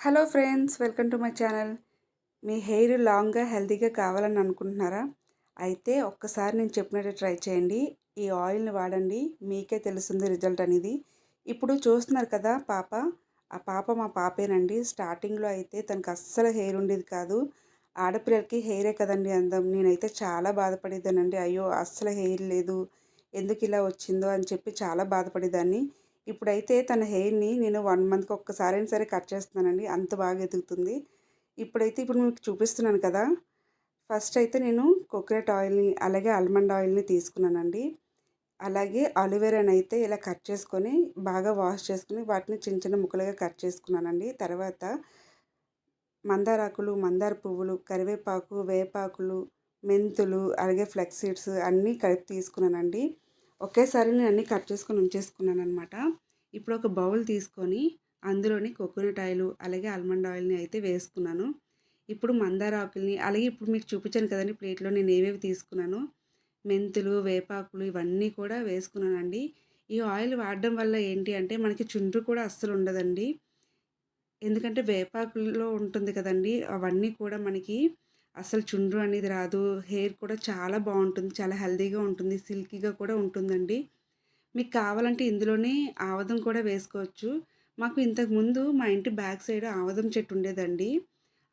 Hello friends welcome to my channel. Me hair లాంగ్గా హెల్తీగా కావాలని అనుకుంటున్నారా? అయితే ఒక్కసారి నేను చెప్పినట్టు ట్రై చేయండి. ఈ ఆయిల్ని వాడండి. మీకే తెలుస్తుంది రిజల్ట్ అనేది. ఇప్పుడు చూస్తున్నారు కదా పాప. ఆ పాప మా పాపేనండి. స్టార్టింగ్లో అయితే తనకు అస్సలు హెయిర్ ఉండేది కాదు. ఆడపిల్లలకి హెయిరే కదండి అందం. నేనైతే చాలా బాధపడేదానండి అయ్యో అస్సలు హెయిర్ లేదు. ఎందుకు ఇలా వచ్చిందో అని చెప్పి చాలా బాధపడేదాన్ని. ఇప్పుడైతే తన హెయిర్ని నేను వన్ మంత్కి ఒక్కసారైనా సరే కట్ చేస్తున్నానండి. అంత బాగా ఎదుగుతుంది. ఇప్పుడైతే ఇప్పుడు మీకు చూపిస్తున్నాను కదా. ఫస్ట్ అయితే నేను కోకోనట్ ఆయిల్ని అలాగే ఆల్మండ్ ఆయిల్ని తీసుకున్నానండి. అలాగే అలోవెరాని అయితే ఇలా కట్ చేసుకొని బాగా వాష్ చేసుకుని వాటిని చిన్న చిన్న ముక్కలుగా కట్ చేసుకున్నానండి. తర్వాత మందారాకులు మందార పువ్వులు కరివేపాకు వేపాకులు మెంతులు అలాగే ఫ్లెక్స్ సీడ్స్ అన్నీ కలిపి తీసుకున్నానండి. ఒకేసారి నేను అన్నీ కట్ చేసుకొని ఉంచేసుకున్నాను అనమాట ఇప్పుడు ఒక బౌల్ తీసుకొని అందులోని కోకోనట్ ఆయిల్ అలాగే ఆల్మండ్ ఆయిల్ని అయితే వేసుకున్నాను. ఇప్పుడు మందార ఆకుల్ని అలాగే ఇప్పుడు మీకు చూపించాను కదండి ప్లేట్లో నేను ఏవేవి తీసుకున్నాను. మెంతులు వేపాకులు ఇవన్నీ కూడా వేసుకున్నానండి. ఈ ఆయిల్ వాడడం వల్ల ఏంటి అంటే మనకి చుండ్రు కూడా అస్సలు ఉండదండి. ఎందుకంటే వేపాకుల్లో ఉంటుంది కదండి అవన్నీ కూడా మనకి అసలు చుండ్రు అనేది రాదు. హెయిర్ కూడా చాలా బాగుంటుంది. చాలా హెల్దీగా ఉంటుంది. సిల్కీగా కూడా ఉంటుందండి. మీకు కావాలంటే ఇందులోనే ఆవదం కూడా వేసుకోవచ్చు. మాకు ఇంతకుముందు మా ఇంటి బ్యాక్ సైడ్ ఆవదం చెట్టు ఉండేదండి.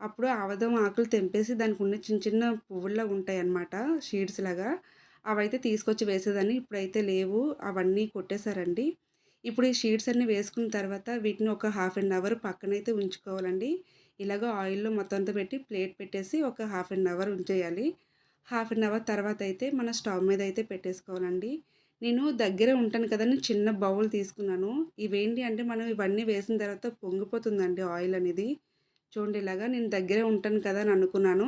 అప్పుడు ఆవదం ఆకులు తెంపేసి దానికి ఉన్న చిన్న చిన్న పువ్వుల్లా ఉంటాయి అన్నమాట షీడ్స్ లాగా. అవైతే తీసుకొచ్చి వేసేదాన్ని. ఇప్పుడైతే లేవు. అవన్నీ కొట్టేశారండి. ఇప్పుడు ఈ షీడ్స్ అన్నీ వేసుకున్న తర్వాత వీటిని ఒక హాఫ్ అన్ అవర్ పక్కనైతే ఉంచుకోవాలండి. ఇలాగ ఆయిల్లో మొత్తం అంతా పెట్టి ప్లేట్ పెట్టేసి ఒక హాఫ్ అన్ అవర్ ఉంచేయాలి. హాఫ్ అన్ అవర్ తర్వాత అయితే మన స్టవ్ మీద అయితే పెట్టేసుకోవాలండి. నేను దగ్గర ఉంటాను కదా నేను చిన్న బౌల్ తీసుకున్నాను. ఇవేంటి అంటే మనం ఇవన్నీ వేసిన తర్వాత పొంగిపోతుందండి ఆయిల్ అనేది. చూడండి ఇలాగా నేను దగ్గరే ఉంటాను కదా అని అనుకున్నాను.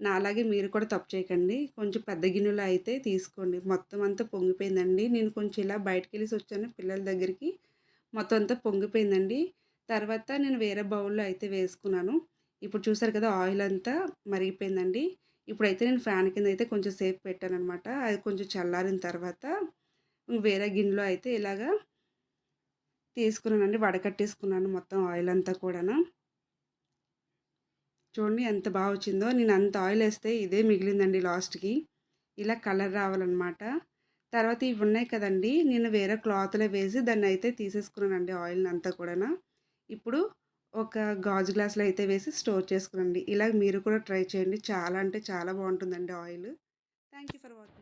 నా అలాగే మీరు కూడా తప్పు చేయకండి. కొంచెం పెద్ద గిన్నెలో అయితే తీసుకోండి. మొత్తం అంతా పొంగిపోయిందండి. నేను కొంచెం ఇలా బయటకు వెళ్ళేసి వచ్చాను పిల్లల దగ్గరికి. మొత్తం అంతా పొంగిపోయిందండి. తర్వాత నేను వేరే బౌల్లో అయితే వేసుకున్నాను. ఇప్పుడు చూసారు కదా ఆయిల్ అంతా మరిగిపోయిందండి. ఇప్పుడైతే నేను ఫ్యాన్ కింద అయితే కొంచెం సేపు పెట్టాను అనమాట అది కొంచెం చల్లారిన తర్వాత వేరే గిన్నెలో అయితే ఇలాగా తీసుకున్నానండి. వడకట్టేసుకున్నాను మొత్తం ఆయిల్ అంతా కూడా చూడండి ఎంత బాగా వచ్చిందో. నేను అంత ఆయిల్ వేస్తే ఇదే మిగిలిందండి లాస్ట్కి. ఇలా కలర్ రావాలన్నమాట. తర్వాత ఇవి ఉన్నాయి కదండి. నేను వేరే క్లాత్లో వేసి దాన్ని అయితే తీసేసుకున్నానండి ఆయిల్ని అంతా కూడా ఇప్పుడు ఒక గాజు గ్లాస్లో అయితే వేసి స్టోర్ చేసుకునండి. ఇలా మీరు కూడా ట్రై చేయండి. చాలా అంటే చాలా బాగుంటుందండి oil. Thank you for watching